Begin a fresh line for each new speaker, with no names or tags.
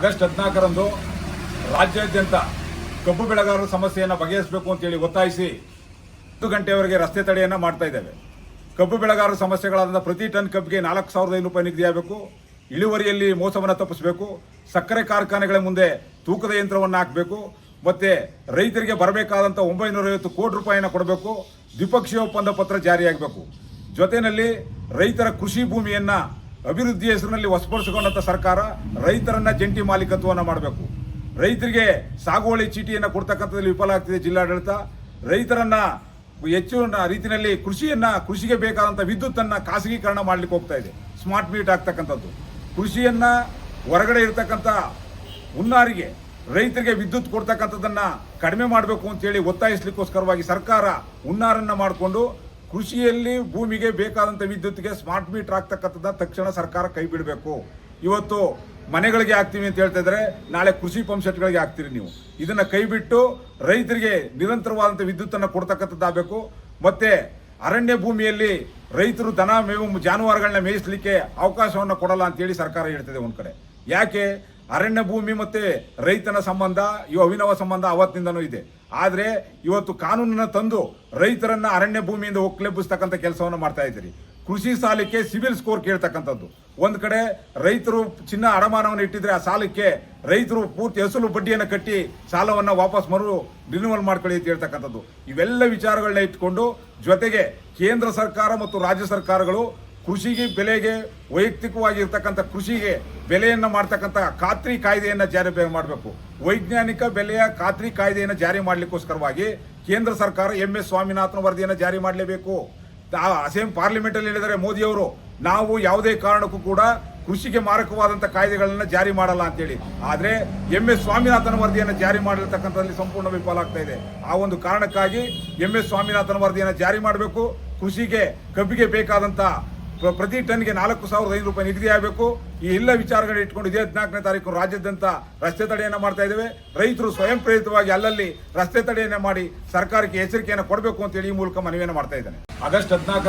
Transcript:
August ಹದಿನಾಲ್ಕರಂದು ರಾಜ್ಯಾದ್ಯಂತ ಕಬ್ಬು ಬೆಳೆಗಾರರ ಸಮಸ್ಯೆಯನ್ನು ಬಗೆಹರಿಸಬೇಕು ಅಂತೇಳಿ ಒತ್ತಾಯಿಸಿ ಹತ್ತು ಗಂಟೆಯವರೆಗೆ ರಸ್ತೆ ತಡೆಯನ್ನು ಮಾಡ್ತಾ ಇದ್ದೇವೆ. ಕಬ್ಬು ಬೆಳೆಗಾರರ ಸಮಸ್ಯೆಗಳಾದ ಪ್ರತಿ ಟನ್ ಕಬ್ಬಿಗೆ ನಾಲ್ಕು ಸಾವಿರದ ಐನೂರು ರೂಪಾಯಿ ನಿಗದಿಯಾಗಬೇಕು ಇಳುವರಿಯಲ್ಲಿ ಮೋಸವನ್ನು ತಪ್ಪಿಸಬೇಕು. ಸಕ್ಕರೆ ಕಾರ್ಖಾನೆಗಳ ಮುಂದೆ ತೂಕದ ಯಂತ್ರವನ್ನು ಹಾಕಬೇಕು. ಮತ್ತು ರೈತರಿಗೆ ಬರಬೇಕಾದಂಥ ಒಂಬೈನೂರ ಐವತ್ತು ಕೋಟಿ ರೂಪಾಯಿಯನ್ನು ಕೊಡಬೇಕು. ದ್ವಿಪಕ್ಷೀಯ ಒಪ್ಪಂದ ಪತ್ರ ಜಾರಿಯಾಗಬೇಕು. ಜೊತೆಯಲ್ಲಿ ರೈತರ ಕೃಷಿ ಭೂಮಿಯನ್ನ ಅಭಿವೃದ್ಧಿ ಹೆಸರಿನಲ್ಲಿ ವಶಪಡಿಸಿಕೊಂಡಂತ ಸರ್ಕಾರ ರೈತರನ್ನ ಜಂಟಿ ಮಾಲೀಕತ್ವವನ್ನು ಮಾಡಬೇಕು. ರೈತರಿಗೆ ಸಾಗುವಳಿ ಚೀಟಿಯನ್ನು ಕೊಡ್ತಕ್ಕಂಥದ್ದು ವಿಫಲ ಆಗ್ತಿದೆ ಜಿಲ್ಲಾಡಳಿತ. ರೈತರನ್ನ ಹೆಚ್ಚು ರೀತಿಯಲ್ಲಿ ಕೃಷಿಯನ್ನ, ಕೃಷಿಗೆ ಬೇಕಾದಂಥ ವಿದ್ಯುತ್ತನ್ನು ಖಾಸಗೀಕರಣ ಮಾಡಲಿಕ್ಕೆ ಹೋಗ್ತಾ ಇದೆ. ಸ್ಮಾರ್ಟ್ ಮೀಟ್ ಆಗ್ತಕ್ಕಂಥದ್ದು. ಕೃಷಿಯನ್ನ ಹೊರಗಡೆ ಇರತಕ್ಕಂಥ ಹುನ್ನಾರಿಗೆ ರೈತರಿಗೆ ವಿದ್ಯುತ್ ಕೊಡ್ತಕ್ಕಂಥದ್ದನ್ನ ಕಡಿಮೆ ಮಾಡಬೇಕು ಅಂತೇಳಿ ಒತ್ತಾಯಿಸ್ಲಿಕ್ಕೋಸ್ಕರವಾಗಿ ಸರ್ಕಾರ ಹುನ್ನಾರನ್ನ ಮಾಡಿಕೊಂಡು ಕೃಷಿಯಲ್ಲಿ ಭೂಮಿಗೆ ಬೇಕಾದಂಥ ವಿದ್ಯುತ್ಗೆ ಸ್ಮಾರ್ಟ್ ಮೀಟರ್ ಆಗ್ತಕ್ಕಂಥದ್ದನ್ನ ತಕ್ಷಣ ಸರ್ಕಾರ ಕೈ ಬಿಡಬೇಕು. ಇವತ್ತು ಮನೆಗಳಿಗೆ ಹಾಕ್ತೀವಿ ಅಂತ ಹೇಳ್ತಾ ಇದ್ರೆ ನಾಳೆ ಕೃಷಿ ಪಂಪ್ ಸೆಟ್ಗಳಿಗೆ ಹಾಕ್ತೀರಿ ನೀವು. ಇದನ್ನ ಕೈ ಬಿಟ್ಟು ರೈತರಿಗೆ ನಿರಂತರವಾದಂಥ ವಿದ್ಯುತ್ತನ್ನು ಕೊಡ್ತಕ್ಕಂಥದ್ದಾಗಬೇಕು. ಮತ್ತೆ ಅರಣ್ಯ ಭೂಮಿಯಲ್ಲಿ ರೈತರು ದನ, ಮೇವು, ಜಾನುವಾರುಗಳನ್ನ ಮೇಯಿಸಲಿಕ್ಕೆ ಅವಕಾಶವನ್ನು ಕೊಡಲ್ಲ ಅಂತೇಳಿ ಸರ್ಕಾರ ಹೇಳ್ತಿದೆ ಒಂದು ಕಡೆ. ಯಾಕೆ? ಅರಣ್ಯ ಭೂಮಿ ಮತ್ತೆ ರೈತನ ಸಂಬಂಧ ಇವು ಅವಿನವ ಸಂಬಂಧ ಅವತ್ತಿನಿಂದನೂ ಇದೆ. ಆದರೆ ಇವತ್ತು ಕಾನೂನನ್ನ ತಂದು ರೈತರನ್ನ ಅರಣ್ಯ ಭೂಮಿಯಿಂದ ಒಕ್ಲೆಬ್ಬಿಸ್ತಕ್ಕಂಥ ಕೆಲಸವನ್ನು ಮಾಡ್ತಾ ಇದ್ದೀರಿ. ಕೃಷಿ ಸಾಲಕ್ಕೆ ಸಿವಿಲ್ ಸ್ಕೋರ್ ಕೇಳ್ತಕ್ಕಂಥದ್ದು. ಒಂದು ಕಡೆ ರೈತರು ಚಿನ್ನ ಅಡಮಾನವನ್ನು ಇಟ್ಟಿದ್ರೆ ಆ ಸಾಲಕ್ಕೆ ರೈತರು ಪೂರ್ತಿ ಅಸಲು ಬಡ್ಡಿಯನ್ನು ಕಟ್ಟಿ ಸಾಲವನ್ನ ವಾಪಸ್ ಮರು ರಿನ್ಯೂವಲ್ ಮಾಡ್ಕೊಳ್ಳಿ ಅಂತ ಹೇಳ್ತಕ್ಕಂಥದ್ದು. ಇವೆಲ್ಲ ವಿಚಾರಗಳನ್ನ ಇಟ್ಕೊಂಡು ಜೊತೆಗೆ ಕೇಂದ್ರ ಸರ್ಕಾರ ಮತ್ತು ರಾಜ್ಯ ಸರ್ಕಾರಗಳು ಕೃಷಿಗೆ ಬೆಲೆಗೆ ವೈಯಕ್ತಿಕವಾಗಿರ್ತಕ್ಕಂಥ ಕೃಷಿಗೆ ಬೆಲೆಯನ್ನು ಮಾಡ್ತಕ್ಕಂಥ ಖಾತ್ರಿ ಕಾಯ್ದೆಯನ್ನು ಜಾರಿ ಮಾಡಬೇಕು. ವೈಜ್ಞಾನಿಕ ಬೆಲೆಯ ಖಾತ್ರಿ ಕಾಯ್ದೆಯನ್ನು ಜಾರಿ ಮಾಡಲಿಕ್ಕೋಸ್ಕರವಾಗಿ ಕೇಂದ್ರ ಸರ್ಕಾರ ಎಂ ಎಸ್ ಸ್ವಾಮಿನಾಥನ್ ವರದಿಯನ್ನು ಜಾರಿ ಮಾಡಲೇಬೇಕು. ಅಸೇಮ್ ಪಾರ್ಲಿಮೆಂಟ್ ಅಲ್ಲಿ ಹೇಳಿದರೆ ಮೋದಿಯವರು, ನಾವು ಯಾವುದೇ ಕಾರಣಕ್ಕೂ ಕೂಡ ಕೃಷಿಗೆ ಮಾರಕವಾದಂಥ ಕಾಯ್ದೆಗಳನ್ನ ಜಾರಿ ಮಾಡಲ್ಲ ಅಂತೇಳಿ. ಆದರೆ ಎಂ ಎಸ್ ಸ್ವಾಮಿನಾಥನ್ ವರದಿಯನ್ನು ಜಾರಿ ಮಾಡಿರ್ತಕ್ಕಂಥದ್ರಲ್ಲಿ ಸಂಪೂರ್ಣ ವಿಫಲ ಆಗ್ತಾ ಇದೆ. ಆ ಒಂದು ಕಾರಣಕ್ಕಾಗಿ ಎಂ ಎಸ್ ಸ್ವಾಮಿನಾಥನ್ ವರದಿಯನ್ನು ಜಾರಿ ಮಾಡಬೇಕು. ಕೃಷಿಗೆ ಕಬ್ಬಿಗೆ ಬೇಕಾದಂತ ಪ್ರ- ಪ್ರತಿ ಟನ್ಗೆ ನಾಲ್ಕು ಸಾವಿರದ ಐದು ರೂಪಾಯಿ ನಿಗದಿ ಆಗಬೇಕು. ಈ ಎಲ್ಲ ವಿಚಾರಗಳನ್ನ ಇಟ್ಕೊಂಡು ಇದೇ ಹದಿನಾಲ್ಕನೇ ತಾರೀಕು ರಾಜ್ಯಾದ್ಯಂತ ರಸ್ತೆ ತಡೆಯನ್ನ ಮಾಡ್ತಾ ಇದ್ದೇವೆ. ರೈತರು ಸ್ವಯಂ ಪ್ರೇರಿತವಾಗಿ ಅಲ್ಲಲ್ಲಿ ರಸ್ತೆ ತಡೆಯನ್ನ ಮಾಡಿ ಸರ್ಕಾರಕ್ಕೆ ಎಚ್ಚರಿಕೆಯನ್ನು ಕೊಡಬೇಕು ಅಂತೇಳಿ ಈ ಮೂಲಕ ಮನವಿಯನ್ನು ಮಾಡ್ತಾ ಇದ್ದೇನೆ. ಆಗಸ್ಟ್ ಹದಿನಾಲ್ಕು